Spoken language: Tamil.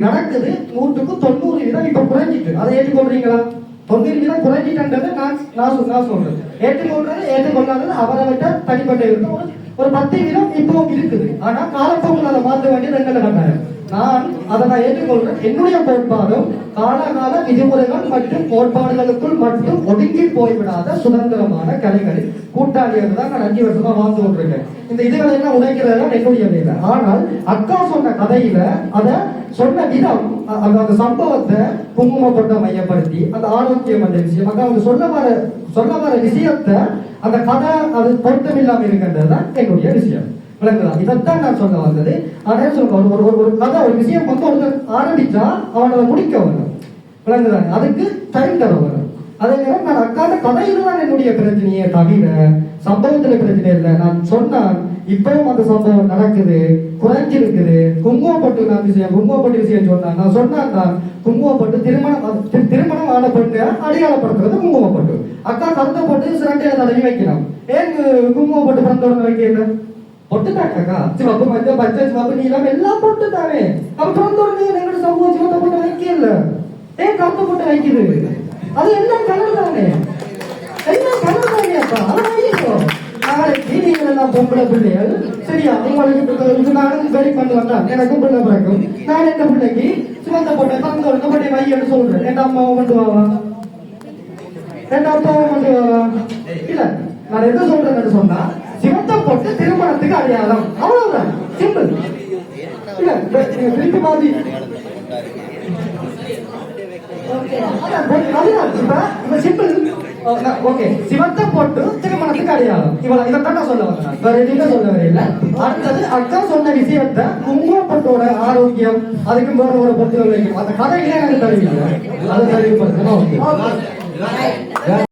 நடக்குது. நூற்றுக்கு தொண்ணூறு வீதம் இப்ப குறைஞ்சிட்டு. அதை ஏற்றுக்கொள்றீங்களா? தொண்ணூறு வீதம் குறைஞ்சிட்டன்றது நான் நான் நான் சொல்றேன். ஏற்றுக்கொள்றது ஏற்றுக்கொள்ளாதது அவரை விட்ட தனிப்பட்ட விதம் ஒரு- பத்து வீதம் இப்பவும் இருக்குது. ஆனா காலப்போக்கில் அதை மாற்ற வேண்டியது எங்களை கட்டாயம் நான் அதை நான் ஏற்றுக்கொள்றேன். என்னுடைய கோட்பாடும் காலகால விதிமுறைகள் மற்றும் கோட்பாடுகளுக்குள் மட்டும் ஒதுங்கி போய்விடாத சுதந்திரமான கலைகளில் கூட்டாளியாக தான் நான் அஞ்சு வருஷமா வாழ்ந்து கொண்டிருக்கேன். இந்த இதுகளை எல்லாம் உடைக்கிறது தான் என்னுடைய வேலை. ஆனால் அக்கா சொன்ன கதையில அத சொன்ன விதம் அந்த அந்த சம்பவத்தை குங்குமப்பட்ட மையப்படுத்தி அந்த ஆரோக்கியம் அந்த விஷயம் அக்கா அவங்க சொல்ல வர சொல்ல வர விஷயத்தை அந்த கதை அது பொருத்தம் இல்லாமல் இருக்கின்றது தான் என்னுடைய விஷயம். விளங்குதா? இதைத்தான் நான் சொல்ல வந்தது. அதே சொல்ல ஒரு ஒரு- ஒரு கதை ஒரு விஷயம் வந்து ஒருத்தர் ஆரம்பிச்சா அவனை முடிக்க வரும். விளங்குதாங்க அதுக்கு டைம் தர வரும். அதே நேரம் நான் அக்காத கதையில தான் என்னுடைய பிரச்சனையே தவிர சம்பவத்துல பிரச்சனை இல்லை. நான் சொன்னான் இப்பவும் அந்த சம்பவம் நடக்குது குறைஞ்சிருக்குது. குங்குமப்பட்டு நான் விஷயம் குங்குமப்பட்டு விஷயம் சொன்னேன் நான் சொன்னேன் தான் குங்குமப்பட்டு திருமணம் திருமணம் ஆன பெண்ணை அடையாளப்படுத்துறது குங்குமப்பட்டு. அக்கா கருத்தை போட்டு சிரட்டையில தடவி வைக்கலாம் ஏன் குங்குமப்பட்டு பிறந்தவங்க வைக்கல? பொட்டு தாக்கா சிவப்பு மஞ்சள் பச்சை சிவப்பு நீலம் எல்லாம் பொட்டு தானே அப்ப பிறந்தவங்க எங்களோட சமூக ஜீவத்தை போட்டு வைக்கல. ஏன் கருத்தை போட்டு வைக்கிறது அது எல்லாம் கலர் தானே எல்லாம் கலர் தானே அப்பா? அதை வைக்கோ நாளைக்கு நீங்கள் எல்லாம் பொம்பளை பிள்ளைகள். சரியா உங்களுக்கு இது நானும் வெரி பண்ணி வந்தா எனக்கும் பிள்ளை பிறக்கும் நான் என்ன பிள்ளைக்கு? சிவந்த போட்ட பிறந்தவங்க போட்டு வையன்னு சொல்றேன். என் அம்மாவும் பண்ணுவாவா என் அப்பாவும் கொண்டு வாவா இல்ல நான் என்ன சொல்றேன்னு சொன்னா சிவத்தை போட்டு திருமணத்துக்கு அடையாளம். அவ்வளவுதான். சிம்பிள் இல்ல திருப்பி மாதிரி ஓகே சிவத்தை போட்டு திருமணத்துக்கு அடையாளம் இவ்வளவு இதைத்தான் நான் சொல்ல வந்தேன் வேற எதுவுமே சொல்ல வரையில அடுத்தது அக்கா சொன்ன விஷயத்த குங்குமப்பட்டோட ஆரோக்கியம் அதுக்கு வேற ஒரு பொறுத்து வைக்கும் அந்த கதையிலே எனக்கு தெரிவிக்கல அது தெரிவிப்படுத்தணும்